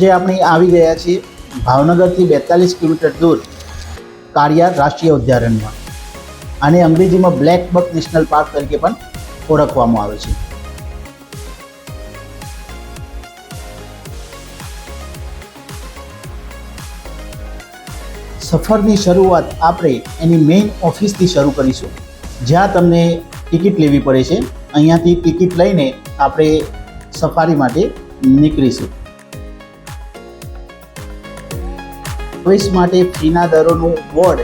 જે આપણે આવી ગયા છીએ ભાવનગરથી બેતાલીસ કિલોમીટર દૂર કાળિયાર રાષ્ટ્રીય ઉદ્યાનમાં આને અંગ્રેજીમાં બ્લેક બક નેશનલ પાર્ક તરીકે પણ ઓળખવામાં આવે છે. સફરની શરૂઆત આપણે એની મેઇન ઓફિસથી શરૂ કરીશું. જ્યાં તમને ટિકિટ લેવી પડે છે. અહીંયાથી ટિકિટ લઈને આપણે સફારી માટે નીકળીશું. પ્રવેશ માટે ફીના દરોનું બોર્ડ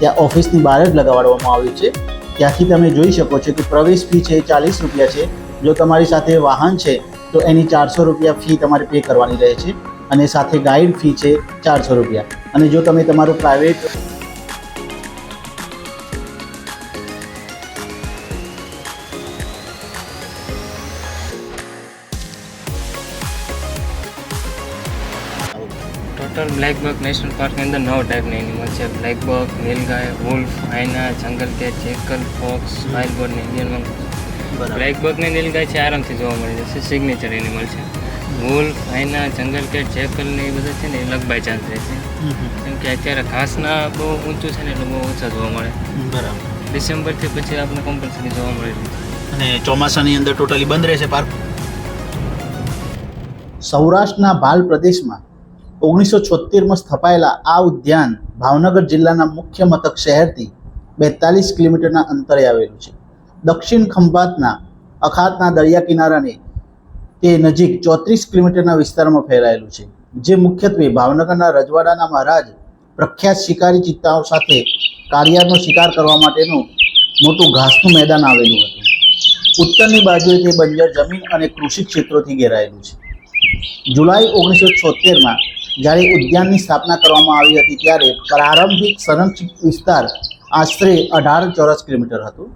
ત્યાં ઓફિસની બહાર જ લગાવવામાં આવ્યું છે. ત્યાંથી તમે જોઈ શકો છો કે પ્રવેશ ફી છે ચાલીસ રૂપિયા છે. જો તમારી સાથે વાહન છે, તો એની ચારસો રૂપિયા ફી તમારે પે કરવાની રહે છે અને સાથે ગાઈડ ફી છે ચારસો રૂપિયા. અને જો તમે તમારું private total black buck national પાર્કની અંદર નવ ટાઈપના એનિમલ છે. Black buck nilgai wolf hyena jungle cat jackal fox wild ને ઇન્ડિયન મંક બ્લેક બક ને નીલગાય છે આરામથી જોવા મળી જશે. સિગ્નેચર એનિમલ છે. Wolf hyena jungle cat jackal ને એ બધા છે ને એ લગ બાય ચાન્સ રહે છે. કેમ કે અત્યારે ઘાસના બહુ ઊંચું છે ને એટલે બહુ ઓછા જોવા મળે. બરાબર. ડિસેમ્બરથી પછી આપણે કમ્પલસરી જોવા મળે અને ચોમાસાની અંદર ટોટલી બંધ રહેશે પાર્ક સૌરાષ્ટ્રના ભાલ પ્રદેશમાં ઓગણીસો છોતેરમાં સ્થપાયેલા આ ઉદ્યાન ભાવનગર જિલ્લાના મુખ્ય મથક શહેરથી બેતાલીસ કિલોમીટરના અંતરે આવેલું છે. દક્ષિણ ખંભાતના અખાતના દરિયા કિનારાને તે નજીક ચોત્રીસ કિલોમીટરના વિસ્તારમાં ફેલાયેલું છે, જે મુખ્યત્વે ભાવનગરના રજવાડાના મહારાજ પ્રખ્યાત શિકારી ચિત્તાઓ સાથે કાળિયારનો શિકાર કરવા માટેનું મોટું ઘાસનું મેદાન આવેલું હતું. ઉત્તરની બાજુએ તે બંજર જમીન અને કૃષિ ક્ષેત્રોથી ઘેરાયેલું છે. જુલાઈ ઓગણીસો છોતેરમાં જ્યારે ઉદ્યાનની સ્થાપના કરવામાં આવી હતી ત્યારે પ્રારંભિક સંરક્ષિત વિસ્તાર આશરે અઢાર ચોરસ કિલોમીટર હતું,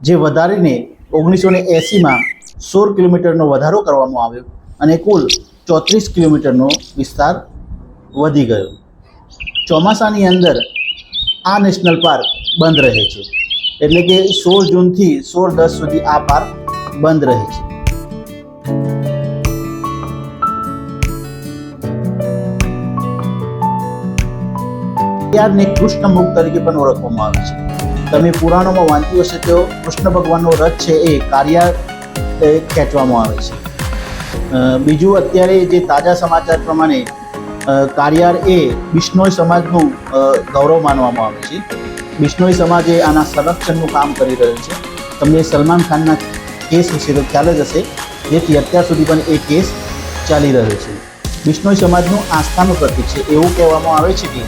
જે વધારીને ઓગણીસો ને એંસીમાં સોળ કિલોમીટરનો વધારો કરવામાં આવ્યો અને કુલ ચોત્રીસ કિલોમીટરનો વિસ્તાર વધી ગયો. ચોમાસાની અંદર આ નેશનલ પાર્ક બંધ રહે છે, એટલે કે સોળ જૂનથી સોળ દસ સુધી આ પાર્ક બંધ રહે છે. કાળિયારને કૃષ્ણ મુખ તરીકે પણ ઓળખવામાં આવે છે. તમે પુરાણોમાં વાંચ્યું હશે તો કૃષ્ણ ભગવાનનો રથ છે એ કાર્ય ખેંચવામાં આવે છે. બીજું અત્યારે જે તાજા સમાચાર પ્રમાણે કાર્યાર એ બિશ્નોઈ સમાજનું ગૌરવ માનવામાં આવે છે. બિશ્નોઈ સમાજે આના સંરક્ષણનું કામ કરી રહ્યું છે. તમને સલમાન ખાનના કેસ વિશે તો ખ્યાલ જ હશે. જેથી અત્યાર સુધી પણ એ કેસ ચાલી રહ્યો છે. બિશ્નોઈ સમાજનું આસ્થાનું પ્રતીક છે. એવું કહેવામાં આવે છે કે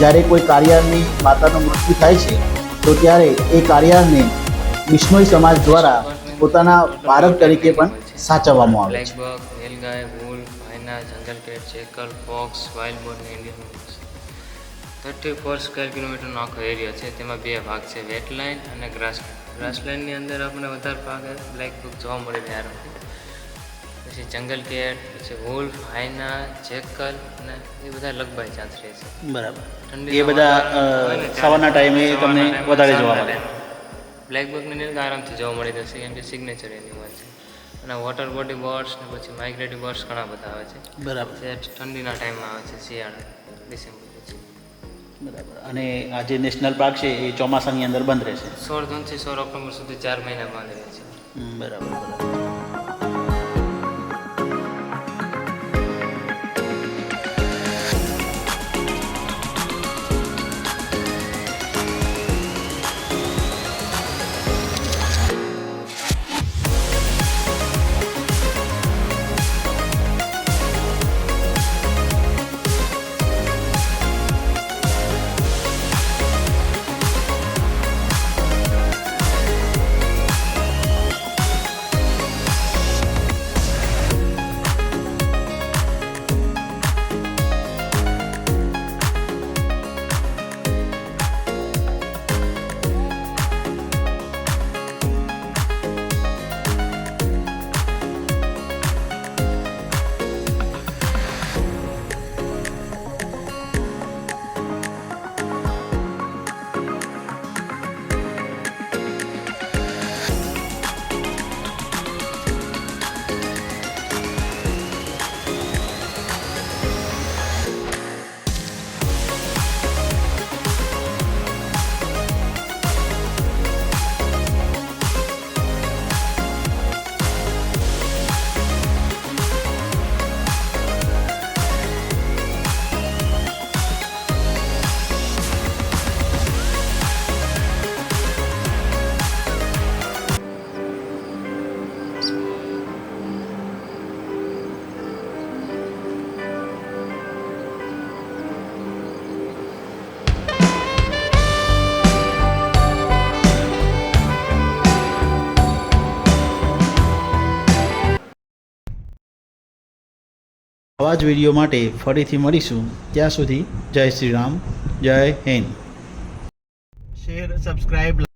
જ્યારે કોઈ કાળિયારની માતાનું મૃત્યુ થાય છે, તો ત્યારે એ કાળિયારને બિશ્નોઈ સમાજ દ્વારા પોતાના બાળક તરીકે પણ સાચવવામાં આવે છે. થર્ટી ફોર સ્ક્વેર કિલોમીટરનો આખો એરિયા છે, તેમાં બે ભાગ છે વેટલાઇન અને ગ્રાસ ગ્રાસલેન્ડની અંદર આપણને વધારે ભાગ, બ્લેક બુક જોવા મળે ત્યારે પછી જંગલ કેટ પછી વુલ્ફ હાઈના જેકલ અને એ બધા લગભગ ચાન્સ રહે છે. બરાબર. ઠંડી એ બધા સવારના ટાઈમે તમને વધારે જોવા મળે. બ્લેક બકને નીલગાય આરામથી જોવા મળી જશે કેમ કે સિગ્નેચર એનિમલ છે. અને વોટર બોડી બર્ડ્સ ને પછી માઇગ્રેટિવ બર્ડ્સ ઘણા બધા આવે છે. બરાબર. જે ઠંડીના ટાઈમમાં આવે છે શિયાળા ડિસેમ્બર પછી. બરાબર. અને આ જે નેશનલ પાર્ક છે એ ચોમાસાની અંદર બંધ રહેશે. સોળ જૂનથી સોળ ઓક્ટોબર સુધી ચાર મહિના બંધ રહે છે. બરાબર બરાબર. આવા જ વીડિયો માટે ફરીથી મળીશું. ત્યાં સુધી જય શ્રી રામ, જય હિન્દ. Share subscribe